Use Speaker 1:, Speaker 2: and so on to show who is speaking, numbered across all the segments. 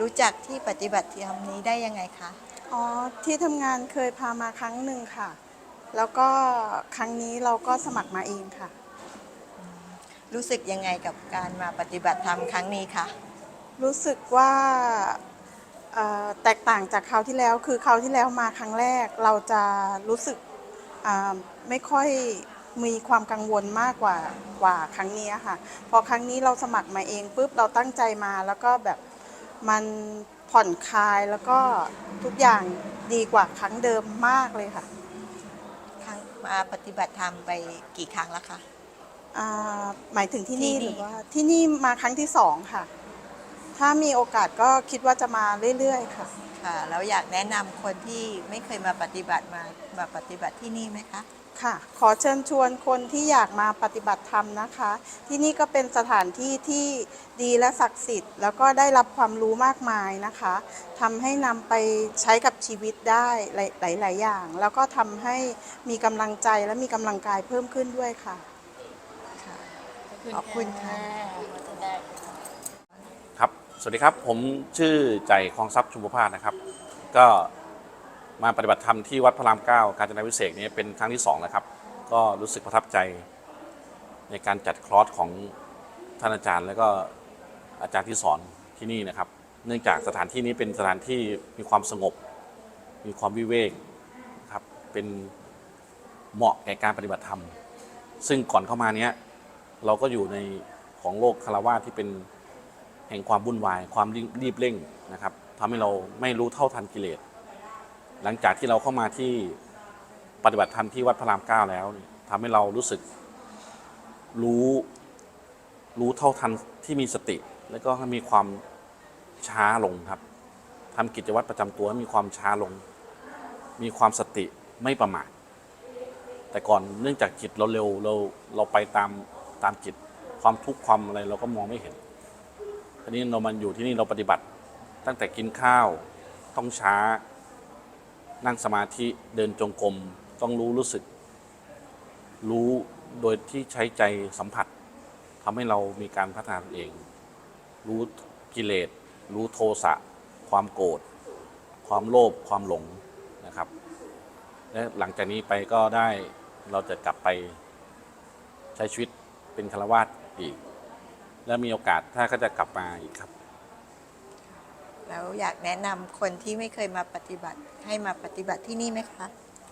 Speaker 1: รู้จักที่ปฏิบัติธรรมนี้ได้ยังไงคะ
Speaker 2: อ๋อที่ทำงานเคยพามาครั้งหนึ่งค่ะ แล้วก็ครั้งนี้เราก็สมัครมาเองค่ะ
Speaker 1: รู้สึกยังไงกับการมาปฏิบัติธรรมครั้งนี้คะ
Speaker 2: รู้สึกว่าเอ่อแตกต่างจากคราวที่แล้ว คือคราวที่แล้วมาครั้งแรกเราจะรู้สึกอ่าไม่ค่อยมีความกังวลมากกว่ากว่าครั้งนี้ค่ะ พอครั้งนี้เราสมัครมาเองปุ๊บเราตั้งใจมาแล้วก็แบบ มันผ่อนคลายแล้วก็ทุกอย่างดีกว่าครั้งเดิมมากเลยค่ะ
Speaker 1: ครั้งมาปฏิบัติธรรมไปกี่ครั้งแล้วคะ
Speaker 2: อ่าหมายถึงที่นี่
Speaker 1: ที่นี่
Speaker 2: หรือว่าที่นี่มาครั้งที่สองค่ะ ถ้ามีโอกาสก็คิดว่าจะมาเรื่อยๆค่ะ
Speaker 1: ค่ะแล้วอยากแนะนำคนที่ไม่เคยมาปฏิบัติมามาปฏิบัติที่นี่ไหมคะ
Speaker 2: ค่ะ ขอเชิญชวนคนที่อยากมาปฏิบัติธรรมนะคะ ที่นี่ก็เป็นสถานที่ที่ดีและศักดิ์สิทธิ์ แล้วก็ได้รับความรู้มากมายนะคะทำให้นำไปใช้กับชีวิตได้หลาย ๆ อย่าง แล้วก็ทำให้มีกำลังใจและมีกำลังกายเพิ่มขึ้นด้วยค่ะ
Speaker 1: ค่ะ ขอบคุณค่ะ
Speaker 3: ครับ สวัสดีครับ ผมชื่อใจคลองทรัพย์ชุมพพาสนะครับ ก็ มาปฏิบัติธรรมที่วัดพระรามเก้าการจนาวิเศษนี้เป็นครั้งที่สองแล้วครับ ก็รู้สึกประทับใจในการจัดคลอสของท่านอาจารย์ และก็อาจารย์ที่สอนที่นี่นะครับ เนื่องจากสถานที่นี้เป็นสถานที่มีความสงบ มีความวิเวกครับเป็นเหมาะแก่การปฏิบัติธรรม ซึ่งก่อนเข้ามาเนี้ยเราก็อยู่ในของโลกคารวะที่เป็นแห่งความวุ่นวาย ความรีบเร่งนะครับทำให้เราไม่รู้เท่าทันกิเลส หลังจากที่เราเข้ามาที่ปฏิบัติธรรมที่วัดพระรามเก้าแล้วทำให้เรารู้สึกรู้รู้เท่าทันที่มีสติ แล้วก็มีความช้าลงครับทำกิจวัตรประจำตัวมีความช้าลง มีความสติไม่ประมาทแต่ก่อนเนื่องจากจิตเราเร็วเราเราไปตามตามจิตความทุกข์ความอะไรเราก็มองไม่เห็นทีนี้เรามันอยู่ที่นี่เราปฏิบัติ ตั้งแต่กินข้าวต้องช้า นั่งสมาธิเดินจงกรมต้องรู้รู้สึก รู้โดยที่ใช้ใจสัมผัสทำให้เรามีการพัฒนาตนเอง รู้กิเลส รู้โทสะ ความโกรธ ความโลภความหลงนะครับ และหลังจากนี้ไปก็ได้เราจะกลับไปใช้ชีวิตเป็นฆราวาสอีก และมีโอกาสถ้าก็จะกลับมาอีกครับ
Speaker 1: แล้วอยากแนะนำคนที่ไม่เคยมาปฏิบัติให้มาปฏิบัติที่นี่ไหมคะ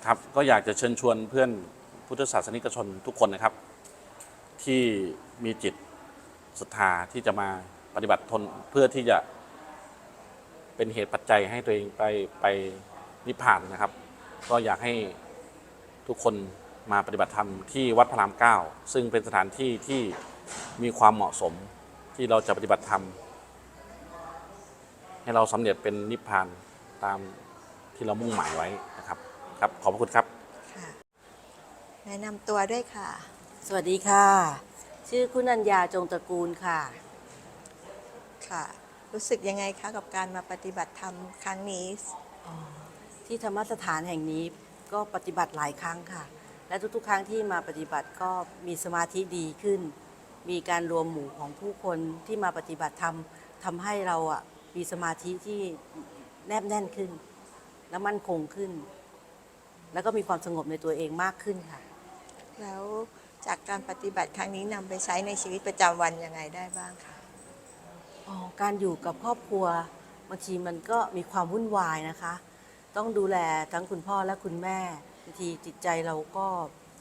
Speaker 3: ครับก็อยากจะเชิญชวนเพื่อนพุทธศาสนิกชนทุกคนนะครับ ที่มีจิตศรัทธาที่จะมาปฏิบัติทนเพื่อที่จะเป็นเหตุปัจจัยให้ตัวเองไปไปนิพพานนะครับ ก็อยากให้ทุกคนมาปฏิบัติธรรมที่วัดพระรามเก้าซึ่งเป็นสถานที่ที่มีความเหมาะสมที่เราจะปฏิบัติธรรม ให้เราสำเร็จเป็นนิพพานตามที่เรามุ่งหมายไว้นะครับ ครับขอบพระคุณครับ
Speaker 1: ค่ะแนะนำตัวด้วยค่ะ
Speaker 4: สวัสดีค่ะ ชื่อคุณัญญาจงตระกูลค่ะ
Speaker 1: ค่ะ รู้สึกยังไงคะกับการมาปฏิบัติธรรมครั้งนี้
Speaker 4: ที่ธรรมสถานแห่งนี้ก็ปฏิบัติหลายครั้งค่ะ และทุกๆ ครั้งที่มาปฏิบัติก็มีสมาธิดีขึ้น มีการรวมหมู่ของผู้คนที่มาปฏิบัติธรรมทำให้เราอะ มีสมาธิที่แนบแน่นขึ้น และมั่นคงขึ้น แล้วก็มีความสงบในตัวเองมากขึ้นค่ะ
Speaker 1: แล้วจากการปฏิบัติครั้งนี้นำไปใช้ในชีวิตประจำวันยังไงได้บ้างคะ
Speaker 4: อ๋อการอยู่กับครอบครัวบางทีมันก็มีความวุ่นวายนะคะ ต้องดูแลทั้งคุณพ่อและคุณแม่บางทีจิตใจเราก็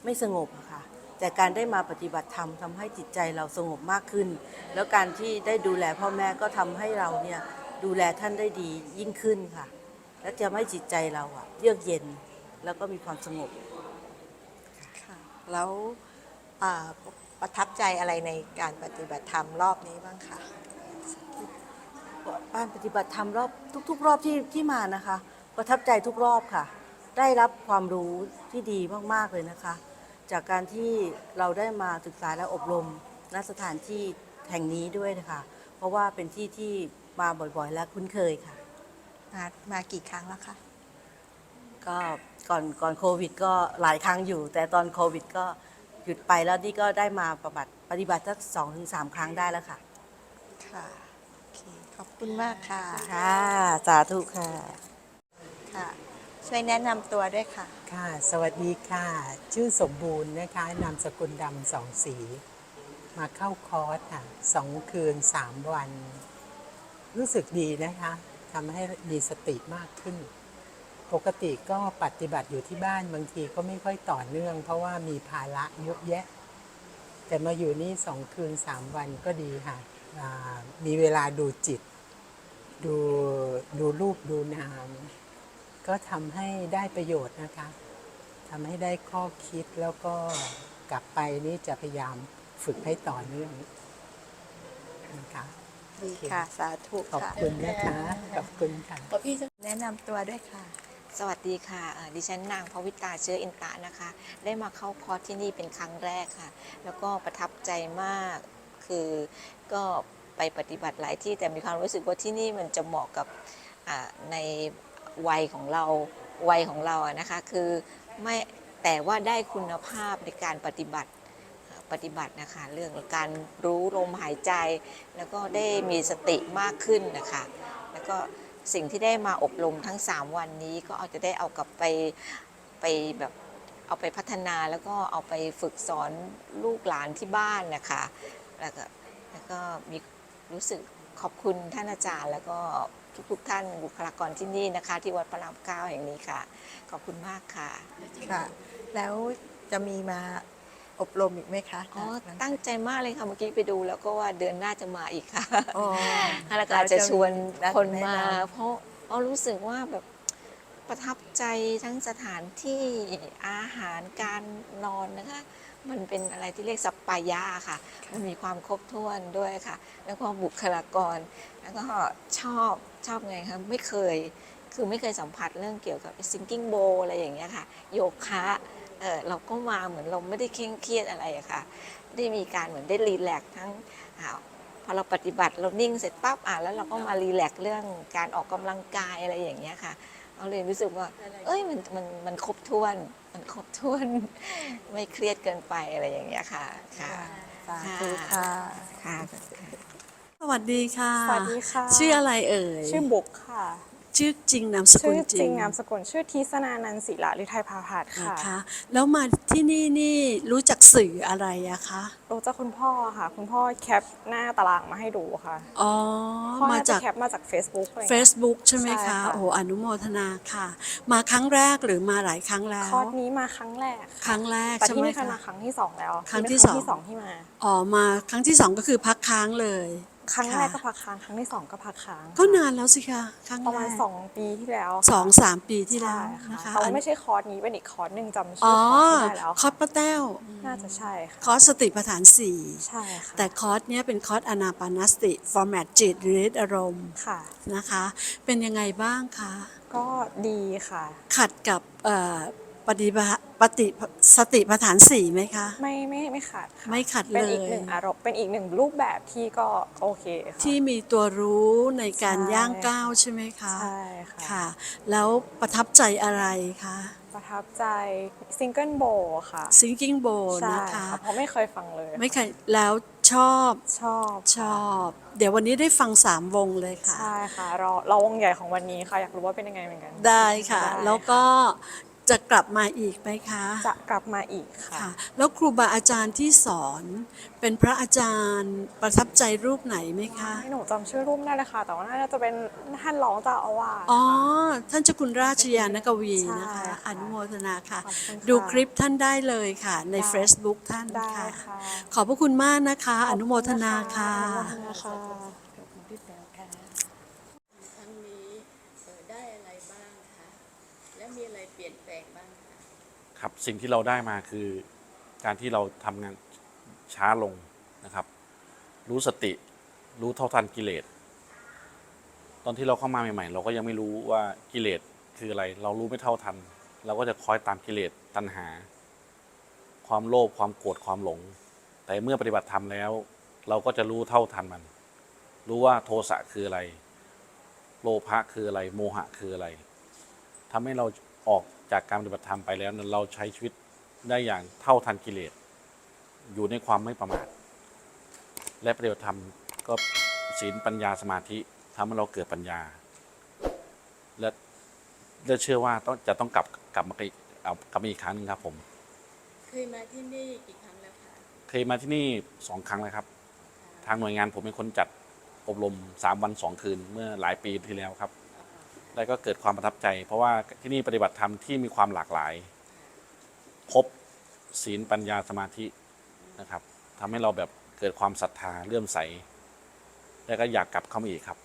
Speaker 4: ไม่สงบอะค่ะ แต่การได้มาปฏิบัติธรรมทำให้จิตใจเราสงบมากขึ้น แล้วการที่ได้ดูแลพ่อแม่ก็ทำให้เราเนี่ย ดูแลท่านได้ดียิ่งขึ้นค่ะ และจะไม่จิตใจเราอะเยือกเย็นแล้วก็มีความสงบ
Speaker 1: ค่ะแล้วอ่าประทับใจอะไรในการปฏิบัติธรรมรอบนี้บ้างคะ
Speaker 4: การปฏิบัติธรรมรอบทุก ๆ รอบที่ที่มานะคะ ประทับใจทุกรอบค่ะ ได้รับความรู้ที่ดีมากๆเลยนะคะ จากการที่เราได้มาศึกษาและอบรมณสถานที่แห่งนี้ด้วยนะคะ เพราะว่าเป็นที่ที่ มาบ่อยๆ และคุ้นเคยค่ะ
Speaker 1: มามากี่ครั้งแล้วคะ
Speaker 4: ก็ก่อนก่อนโควิด ก็หลายครั้งอยู่ แต่ตอนโควิด ก็หยุดไปแล้วนี่ก็ได้มาประบัติปฏิบัติสักสองถึงสามครั้งได้แล้วค่ะ
Speaker 1: ค่ะเคขอบคุณมากค่ะ
Speaker 4: ค่ะ สาธุค่ะ
Speaker 1: ค่ะ ช่วยแนะนำตัวด้วยค่ะ
Speaker 5: ค่ะ สวัสดีค่ะ ชื่อสมบูรณ์นะคะ นามสกุลดำสองสี มาเข้าคอร์สค่ะสองคืนสามวัน รู้สึกดีนะคะทำให้มีสติมากขึ้น ปกติก็ปฏิบัติอยู่ที่บ้านบางทีก็ไม่ค่อยต่อเนื่อง เพราะว่ามีภาระเยอะแยะ แต่มาอยู่นี่สองคืนสามวันก็ดีค่ะมีเวลาดูจิต ดูดูรูปดูนาม ก็ทำให้ได้ประโยชน์นะคะทำให้ได้ข้อคิดแล้วก็กลับไปนี่จะพยายามฝึกให้ต่อเนื่องนะคะ
Speaker 1: ดีค่ะ สาธุ
Speaker 5: ขอบ
Speaker 1: ค่ะ
Speaker 5: คุณนะคะ ขอบคุณค่ะ
Speaker 1: แนะนำตัวด้วยค่ะ
Speaker 6: สวัสดีค่ะเอ่อดิฉันนางพวิตาเชื้ออินตะนะคะ ได้มาเข้าคอร์สที่นี่เป็นครั้งแรกค่ะ แล้วก็ประทับใจมาก คือก็ไปปฏิบัติหลายที่แต่มีความรู้สึกว่าที่นี่มันจะเหมาะกับอ่าในวัยของเรา วัยของเราอะนะคะ คือไม่แต่ว่าได้คุณภาพในการปฏิบัติเอ่อ ปฏิบัตินะคะ เรื่องการรู้ลมหายใจ แล้วก็ได้มีสติมากขึ้นนะคะ แล้วก็สิ่งที่ได้มาอบรมทั้ง 3 วันนี้ก็อาจะได้เอากลับไปไปแบบเอาไปพัฒนาแล้วก็เอาไปฝึกสอนลูกหลานที่บ้านนะคะ แล้วก็แล้วก็มีรู้สึกขอบคุณท่านอาจารย์ แล้วก็ทุกๆท่านบุคลากรที่นี่นะคะ ที่วัดพระรามเก้าแห่งนี้ค่ะ ขอบคุณมากค่ะ
Speaker 1: ค่ะ แล้วจะมีมา อบรมอีกไหมคะ
Speaker 6: อ๋อ
Speaker 1: จากนั้น
Speaker 6: ตั้งใจมากเลยค่ะเมื่อกี้ไปดูแล้วก็ว่าเดือนหน้าจะมาอีกค่ะ
Speaker 1: อ๋อ
Speaker 6: แล้วก็อาจจะชวนคนมา
Speaker 1: แะำ
Speaker 6: เพราะเพราะรู้สึกว่าแบบประทับใจทั้งสถานที่อาหารการนอนนะคะ มันเป็นอะไรที่เรียกสัปปายะค่ะ มันมีความครบถ้วนด้วยค่ะ แล้วก็บุคลากร แล้วก็ชอบชอบไงคะไม่เคยคือไม่เคยสัมผัสเรื่องเกี่ยวกับ sinking bowl อะไรอย่างเงี้ยค่ะ โยคะ เออเราก็มาเหมือนเราไม่ได้เคร่งเครียดอะไรอะค่ะ ได้มีการเหมือนได้รีแลกซ์ทั้งอ่าพอเราปฏิบัติเรานิ่งเสร็จปั๊บอะแล้วเราก็มารีแลกซ์เรื่องการออกกำลังกายอะไรอย่างเงี้ยค่ะเราเลยรู้สึกว่า เอ้ยมันมันมันครบถ้วน มันครบถ้วน ไม่เครียดเกินไปอะไรอย่างเงี้ยค่ะค่ะ
Speaker 1: สาธุค่ะ
Speaker 6: ค่ะ
Speaker 7: สวัสดีค่ะ
Speaker 8: สวัสดีค่ะ
Speaker 7: ชื่ออะไรเอ่ย
Speaker 8: ชื่อบุ๊กค่ะ
Speaker 7: ชื่อจริงนามสกุ
Speaker 8: ชื่
Speaker 7: ล
Speaker 8: อ
Speaker 7: จ
Speaker 8: จ
Speaker 7: ริ
Speaker 8: ริ
Speaker 7: ง
Speaker 8: งนามสกุลชื่อทิสนานันศิละฤทัยพาพัฒน์ค่ะ
Speaker 7: นะคะแล้วมาที่นี่นี่รู้จักสื่ออะไรอะคะ
Speaker 8: รู้จักคุณพ่อค่ะ คุณพ่อแคปหน้าตารางมาให้ดูค่ะ
Speaker 7: อ๋อ
Speaker 8: พ่อ
Speaker 7: มา
Speaker 8: น่าจะ
Speaker 7: จาก
Speaker 8: แคปมาจาก Facebook อะไรอย่างเงี้ย
Speaker 7: Facebook ใช่ไหม
Speaker 8: ใช่
Speaker 7: คะ
Speaker 8: ค่ะ
Speaker 7: โอ้อนุโมทนาค่ะ มาครั้งแรกหรือมาหลายครั้งแล้ว
Speaker 8: คอร์สนี้มาครั้งแรก
Speaker 7: ครั้งแรก
Speaker 8: แต่
Speaker 7: ใช่
Speaker 8: ที่
Speaker 7: ไหม
Speaker 8: นี่เคย
Speaker 7: คะ
Speaker 8: มาครั้งที่สองแล้ว
Speaker 7: ครั้งที่
Speaker 8: นี่
Speaker 7: สอง
Speaker 8: ที่สอง ที่มา
Speaker 7: อ๋อมาครั้งที่สองก็คือพักค้างเลย
Speaker 8: ครั้งแรก
Speaker 7: ค่ะ
Speaker 8: ก็พักค้างครั้งที่สองก็พักค้าง
Speaker 7: ก็
Speaker 8: ค่ะ
Speaker 7: นานแล้วสิคะครั้ง
Speaker 8: ประมาณ
Speaker 7: แก
Speaker 8: สองปีที่แล้ว
Speaker 7: สองสามปีที่แล้ว
Speaker 8: ใช่
Speaker 7: นะคะ
Speaker 8: แต่ว่าไม่ใช่คอร์สนี้เป็นอีกคอร์สหนึ่งจำชื่
Speaker 7: อ๋
Speaker 8: อ
Speaker 7: อ
Speaker 8: คอร์สไม่ได้แล้ว
Speaker 7: คอร์สป้าแต้ว
Speaker 8: น่าจะใช่ค่ะ
Speaker 7: คอร์สสติปัฏฐานสี่
Speaker 8: ใช่ค่ะ
Speaker 7: แต่คอร์สเนี้ยเป็นคอร์สอนาปานสติฟอร์แมตจิตหรืออารมณ์
Speaker 8: ค่ะ
Speaker 7: นะคะ เป็นยังไงบ้างคะ
Speaker 8: ก็ดีค่ะ
Speaker 7: ขัดกับเอ่อปฏิบัติ ปฏิสติปัฏฐานสี่ไหมคะ
Speaker 8: ไม่ไม่ไม่ขาดค่ะ
Speaker 7: ไม่ขัด
Speaker 8: เป็น
Speaker 7: เลย
Speaker 8: อีกหนึ่งอารมณ์เป็นอีกหนึ่งรูปแบบที่ก็โอเคค่ะ
Speaker 7: ที่มีตัวรู้ในการ
Speaker 8: ใช่
Speaker 7: ย่างก้าวใช่ไหมคะ
Speaker 8: ใช่ค่ะ
Speaker 7: ค่ะ แล้วประทับใจอะไรคะ
Speaker 8: ประทับใจซิงเกิลโบค่ะ
Speaker 7: Sinking Bowl
Speaker 8: ใช่
Speaker 7: นะคะ
Speaker 8: ค่ะเพราะไม่เคยฟังเลย
Speaker 7: ไม่เคยแล้วชอบ
Speaker 8: ชอบ
Speaker 7: ชอบ เดี๋ยววันนี้ได้ฟังสามวงเลยค่ะ
Speaker 8: ใช่ค่ะเราเราวงใหญ่ของวันนี้ค่ะอยากรู้ว่าเป็นยังไงเหมือนกัน
Speaker 7: ได้ค่ะ
Speaker 8: ได้
Speaker 7: แล้วก็ จะกลับมาอีกไหมคะ
Speaker 8: จะกลับมาอีกค่ะ
Speaker 7: ค่ะ แล้วครูบาอาจารย์ที่สอน เป็นพระอาจารย์ประทับใจรูปไหนไหมคะ
Speaker 8: ให้หนูจำชื่อรูปไม่ได้เลยค่ะ แต่ว่าน่าจะเป็นท่านรองเจ้าอาวาส
Speaker 7: อ๋อ
Speaker 8: ค่ะ
Speaker 7: ท่านเจ้าคุณราชยานกวีนะคะ
Speaker 8: ใช่ค่ะ
Speaker 7: อนุโมทนาค่ะ
Speaker 8: ขอบคุณค่ะ
Speaker 7: ดูคลิปท่านได้เลยค่ะ ใน
Speaker 8: ได้
Speaker 7: Facebook ท่าน
Speaker 8: ได้
Speaker 7: ค่ะ
Speaker 8: ค่ะ
Speaker 7: ขอบพระคุณมากนะคะ อนุโมทนาค่ะ
Speaker 8: อนุโมทนาค่ะ
Speaker 9: ครั้งนี้เอ่อได้อะไรบ้างคะ และมีอะไร เปลี่ยนแปลงบ้างคะ
Speaker 3: ครับสิ่งที่เราได้มาคือการที่เราทำงานช้าลงนะครับ รู้สติรู้เท่าทันกิเลสตอนที่เราเข้ามาใหม่ ๆ เราก็ยังไม่รู้ว่ากิเลสคืออะไร เรารู้ไม่เท่าทัน เราก็จะคอยตามกิเลสตัณหา ความโลภความโกรธความหลง แต่เมื่อปฏิบัติธรรมแล้ว เราก็จะรู้เท่าทันมัน รู้ว่าโทสะคืออะไร โลภะคืออะไร โมหะคืออะไรทำให้เรา ออกจากการปฏิบัติธรรมไปแล้วนั้นเราใช้ชีวิตได้อย่างเท่าทันกิเลส อยู่ในความไม่ประมาท และปฏิบัติธรรมก็ศีลปัญญาสมาธิทำให้เราเกิดปัญญา และและเชื่อว่าต้องจะต้องกลับกลับมาอีกเอากลับมาอีกครั้งหนึงครับ ผม
Speaker 9: เคยมาที่นี่กี่ครั้งแล้วคะ
Speaker 3: เคยมาที่นี่สองครั้งแล้วครับ ทางหน่วยงานผมเป็นคนจัดอบรมสามวันสองคืนเมื่อหลายปีที่แล้วครับ แล้วก็เกิดความประทับใจ เพราะว่าที่นี่ปฏิบัติธรรมที่มีความหลากหลาย ครบศีลปัญญาสมาธินะครับทำให้เราแบบเกิดความศรัทธาเลื่อมใส แล้วก็อยากกลับเข้ามาอีกครับ